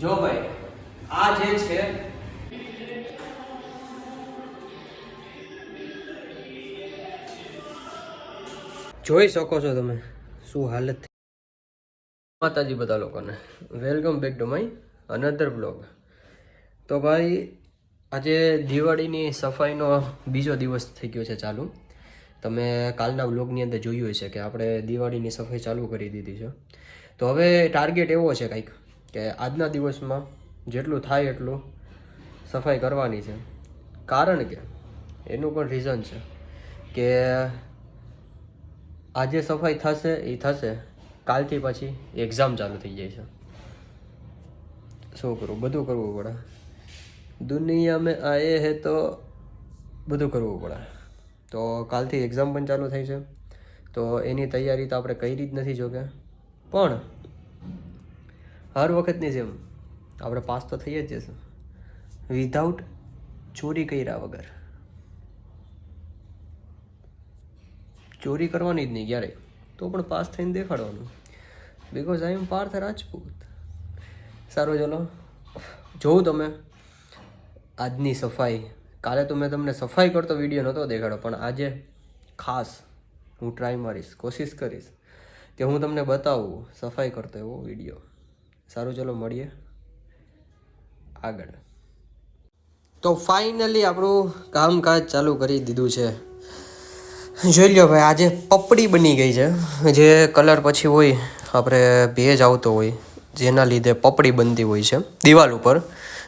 જો ભાઈ, આ જે છે, જોઈ શકો છો તમે શું હાલત માતાજી બધા લોકોને welcome back to my another blog તો ભાઈ, આજે દિવાળીની સફાઈનો બીજો દિવસ થઈ ગયો છે ચાલુ. તમે કાલના બ્લોગની અંદર જોયું હશે કે આપણે દિવાળીની સફાઈ ચાલુ કરી દીધી છે. તો હવે ટાર્ગેટ એવો છે કંઈક? કે આજના દિવસમાં જેટલું થાય એટલું સફાઈ કરવાની છે. કારણ કે, એનું પણ રીઝન છે કે આજે સફાઈ થશે એ થશે, કાલથી પછી એક્ઝામ ચાલુ થઈ જાય છે. શું કરવું? બધું કરવું પડે. દુનિયા મેં આયે હે તો બધું કરવું પડે. તો કાલથી એક્ઝામ પણ ચાલુ થઈ છે. તો એની તૈયારી તો આપણે કરી જ નથી જોકે? પણ હર વખતની જેમ આપણે પાસ તો થઈ જ જશે. વિધાઉટ ચોરી કર્યા વગર. ચોરી કરવાની જ નહીં ક્યારેય. તો પણ પાસ થઈને દેખાડવાનું. Because I am Parth Rajput. સારું, ચલો. જોઉં તમે. આજની સફાઈ. કાલે તો મેં તમને સફાઈ કરતો વીડિયો નહોતો દેખાડ્યો, પણ આજે ખાસ હું ટ્રાય મારીશ, કોશિશ કરીશ કે હું તમને બતાવું સફાઈ કરતો એવો વીડિયો સારું, ચલો મળીએ. આગળ. તો ફાઇનલી આપણું કામકાજ ચાલુ કરી દીધું છે. જોઈ લ્યો ભાઈ, આજે પપડી બની ગઈ છે. જે કલર પછી હોય, આપણે ભેજ આવતો હોય, જેના લીધે પપડી બનતી હોય છે, દિવાલ ઉપર.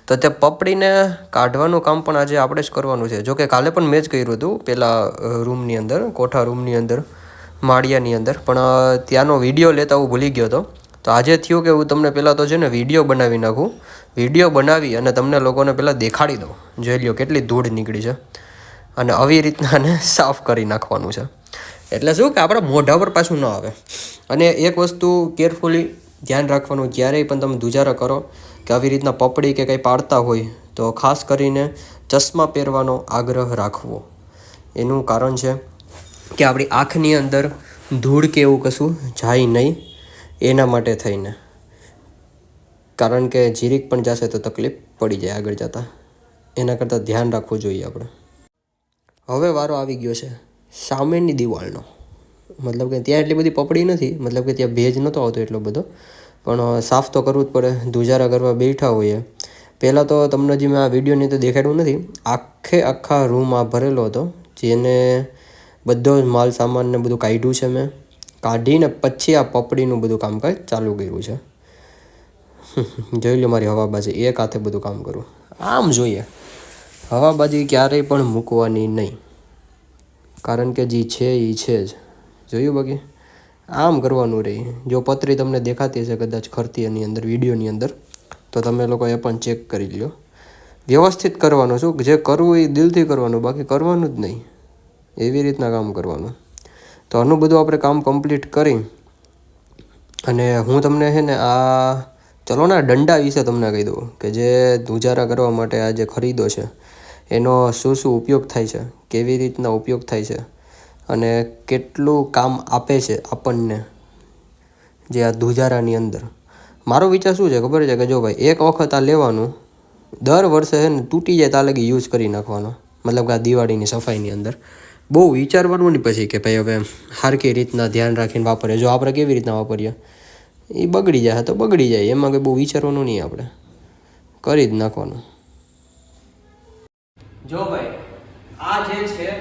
તો તે પપડીને કાઢવાનું કામ પણ આજે આપણે જ કરવાનું છે. જોકે કાલે પણ મેં જ કર્યું હતું, પેલા રૂમની અંદર, કોઠા રૂમની અંદર, માળિયાની અંદર. પણ ત્યાંનો વીડિયો લેતા હું ભૂલી ગયો હતો. તો આજે થયું કે હું તમને પહેલાં તો છે ને વીડિયો બનાવી નાખું. વીડિયો બનાવી અને તમને લોકોને પહેલાં દેખાડી દઉં. જોઈ લ્યો કેટલી ધૂળ નીકળી છે. અને આવી રીતના આને સાફ કરી નાખવાનું છે. એટલે શું કે આપણા મોઢા પર પાછું ન આવે. અને એક વસ્તુ કેરફુલી ધ્યાન રાખવાનું, ક્યારેય પણ તમે દુજારા કરો કે આવી રીતના પપડી કે કંઈ પાડતા હોય તો ખાસ કરીને ચશ્મા પહેરવાનો આગ્રહ રાખવો. એનું કારણ છે કે આપણી આંખની અંદર ધૂળ કે એવું કશું જાય નહીં. એના માટે થઈને. કારણ કે જીરીક પણ જશે તો તકલીફ પડી જાય આગળ જતાં. એના કરતાં ધ્યાન રાખવું જોઈએ આપણે. હવે વારો આવી ગયો છે. સામેની દિવાલનો. મતલબ કે ત્યાં એટલી બધી પપડી નથી. મતલબ કે ત્યાં ભેજ નહોતો આવતો એટલો બધો. પણ સાફ તો કરવું જ પડે. ધુજારા કરવા બેઠા હોઈએ. પહેલાં તો તમને જે મેં આ વિડીયોની તો દેખાડ્યું નથી, આખે આખા રૂમ આ ભરેલો હતો. જેને બધો જ માલ સામાન ને બધું કાઢ્યું છે મેં. કાઢીને પછી આ પપડીનું બધું કામકાજ ચાલુ કર્યું છે. જોઈ લો મારી હવાબાજી, એક હાથે બધું કામ કરું. આમ જોઈએ. હવાબાજી ક્યારેય પણ મૂકવાની નહીં. કારણ કે જે છે એ છે જ. જોયું બાકી? આમ કરવાનું રહી. જો પતરી તમને દેખાતી હશે કદાચ ખરતી એની અંદર, વિડીયોની અંદર, તો તમે લોકો એ પણ ચેક કરી લો વ્યવસ્થિત કરવાનું શું જે કરવું એ દિલથી કરવાનું, બાકી કરવાનું જ નહીં. એવી રીતના કામ કરવાનું. તો આનું બધું આપણે કામ કમ્પ્લીટ કરી અને હું તમને છે ને આ, ચલો ને દંડા વિશે તમને કહી દઉં કે જે ધુજારા કરવા માટે આ જે ખરીદો છે, એનો શું શું ઉપયોગ થાય છે, કેવી રીતના ઉપયોગ થાય છે અને કેટલું કામ આપે છે આપણને જે આ ધુજારાની અંદર. મારો વિચાર શું છે ખબર છે કે જો ભાઈ એક વખત આ લેવાનું, દર વર્ષે છે ને તૂટી જાય ત્યાં લગી યુઝ કરી નાખવાનો. મતલબ કે આ દિવાળીની સફાઈની અંદર. બહુ વિચારવાનું નહીં પછી કે ભાઈ હવે હારકી રીતના ધ્યાન રાખીને વાપરીએ. જો આપણે કેવી રીતના વાપરીએ? એ બગડી જાય તો બગડી જાય. એમાં કંઈ બહુ વિચારવાનું નહીં આપણે. કરી જ નાખવાનું. જો ભાઈ, આ જે છે,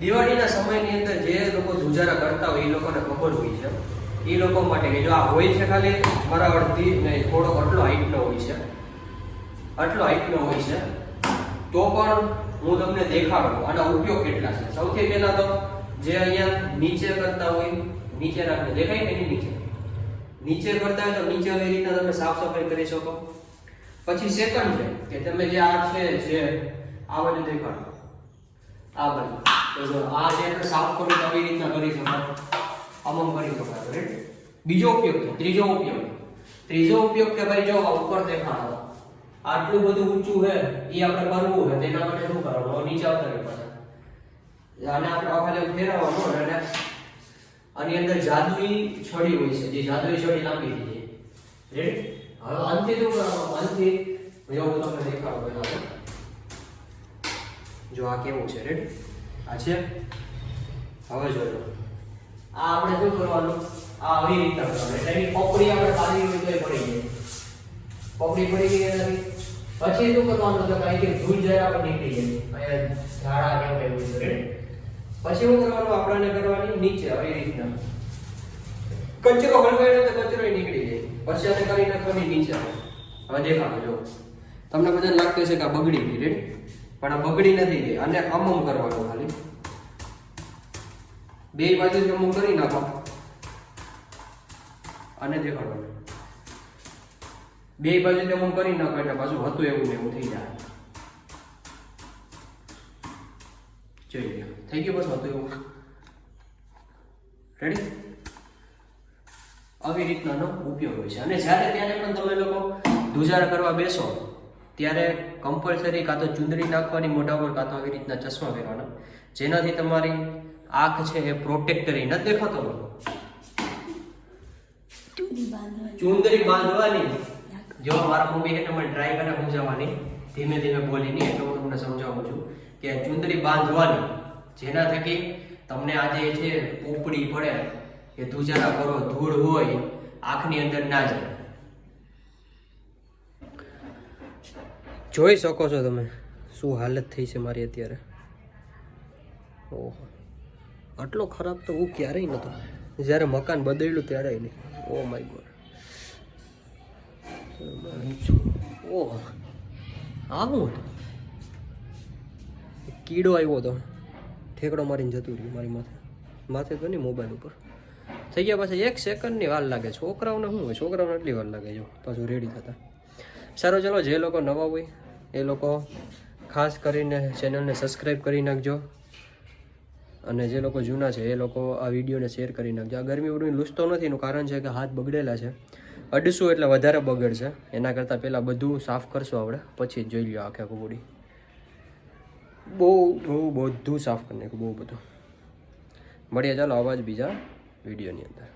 દિવાળીના સમયની અંદર જે લોકો ધુજારા કરતા હોય એ લોકોને ખબર હોય છે. એ લોકો માટે કે જો આ હોય છે ખાલી, મારા અડધી ને થોડો આટલો હાઈટનો હોય છે. આટલો હાઈટનો હોય છે. તો પણ હું તમને દેખાડું આનો ઉપયોગ કેટલા છે સૌથી પહેલા તો જે અહીંયા નીચે કરતા હોય, નીચે રાખને દેખાય કે નીચે? નીચે કરતા હોય તો નીચે આવી રીતના તમે સાફ સફાઈ કરી શકો. પછી સેકન્ડ છે, કે તમે જે આ છે, જે આ બાજુ દેખાડો. આ બાજુ. તો જો આ જે સાફ કરું તો આવી રીતના કરી શકાય આમ કરી શકાય રાઈટ બીજો ઉપયોગ છે. ત્રીજો ઉપયોગ. ત્રીજો ઉપયોગ કે ભાઈ જો ઉપર દેખાડો. આટલું બધું ઊંચું છે એ આપણે કરવું છે, તેના માટે શું કરવાનું? નીચે રહે પાછા આને આપણે આખા ફેરવવાનું અને આની અંદર જાદુઈ છડી હોય છે, જે જાદુઈ છડી લાંબી થઈ જાય. રેડી હવે અંતે શું કરવાનું? અંતે હું તમને દેખાડું પહેલા. જો આ કેવું છે રેડી આ છે? હવે જોજો. આ આપણે શું કરવાનું? આ આવી રીતના કરવાનું. એટલે એની પપડી આપણે પાછી રીતે પડી જાય પપડી પડી ગઈ એનાથી? પછી શું કરવાનું તો કે અહીંથી ધૂળ જરા આપણે નીકળી જાય ઝાડા કેવું એવું રેડી પછી શું કરવાનું? આપણને કરવાની? નીચે આવી રીતના. કચરો હળગાડ્યો તો કચરો નીકળી જાય. પછી આને કરી નાખવાની નીચે હવે દેખાડો જો. તમને બધા લાગતું છે કે આ બગડી ગઈ રેડ પણ આ બગડી નથી ગઈ. આને અમમ કરવાનું ખાલી. બે બાજુ જમું કરી નાખો. અને દેખાડવાનું બે બાજુ જમણ કરી નાખો એટલે પાછું હતું એવું ને એવું થઈ જાય. જોઈ લો થઈ ગયું બસ હતું એવું. રેડી આવી રીતનાનો ઉપયોગ હોય છે. અને જ્યારે ત્યારે પણ તમે લોકો ધુજારા કરવા બેસો ત્યારે કમ્પલસરી કાં તો ચુંદડી નાખવાની મોઢા પર કાં તો આવી રીતના ચશ્મા પહેરવાના. જેનાથી તમારી આંખ છે એ પ્રોટેક્ટરી નથી દેખાતો? ચુંદડી બાંધવાની. જો મારા મમ્મી એને મને ટ્રાય કરીને સમજાવવાની, ધીમે ધીમે બોલીને એટલે હું તમને સમજાવું છું કે ચુંદડી બાંધવાની, જેના થકી તમને આજે છે પોપડી પડે કે ધુજારા કરો, ધૂળ હોય, આંખની અંદર ના જાય. જોઈ શકો છો તમે શું હાલત થઈ છે મારી અત્યારે. ઓહો. આટલો ખરાબ તો હું ક્યારેય નહોતો. જ્યારે મકાન બદલ્યું, ત્યારે નહીં. Oh my god. ઓહો આવું હતું. કીડો આવ્યો હતો. ઠેકડો મારીને જતું રહ્યું મારી માથે. માથે તો નહીં મોબાઈલ ઉપર. થઈ ગયા પાછા એક સેકન્ડની વાર લાગે. છોકરાઓને શું હોય? છોકરાઓને એટલી વાર લાગે જો. પાછું રેડી થતા. સારું, ચલો, જે લોકો નવા હોય, એ લોકો ખાસ કરીને ચેનલને સબસ્ક્રાઈબ કરી નાખજો. અને જે લોકો જૂના છે, એ લોકો આ વિડીયોને શેર કરી નાખજો. આ ગરમી બધું લૂસતો નથી એનું કારણ છે કે હાથ બગડેલા છે. અડશું એટલે વધારે બગડશે. એના કરતાં પહેલાં બધું સાફ કરશું આપણે. પછી જોઈ લ્યો આખે આખું બોડી બહુ બહુ, બધું સાફ કરી નાખ્યું, બહુ બધું. મળીએ ચાલો અવાજ બીજા વિડીયોની અંદર.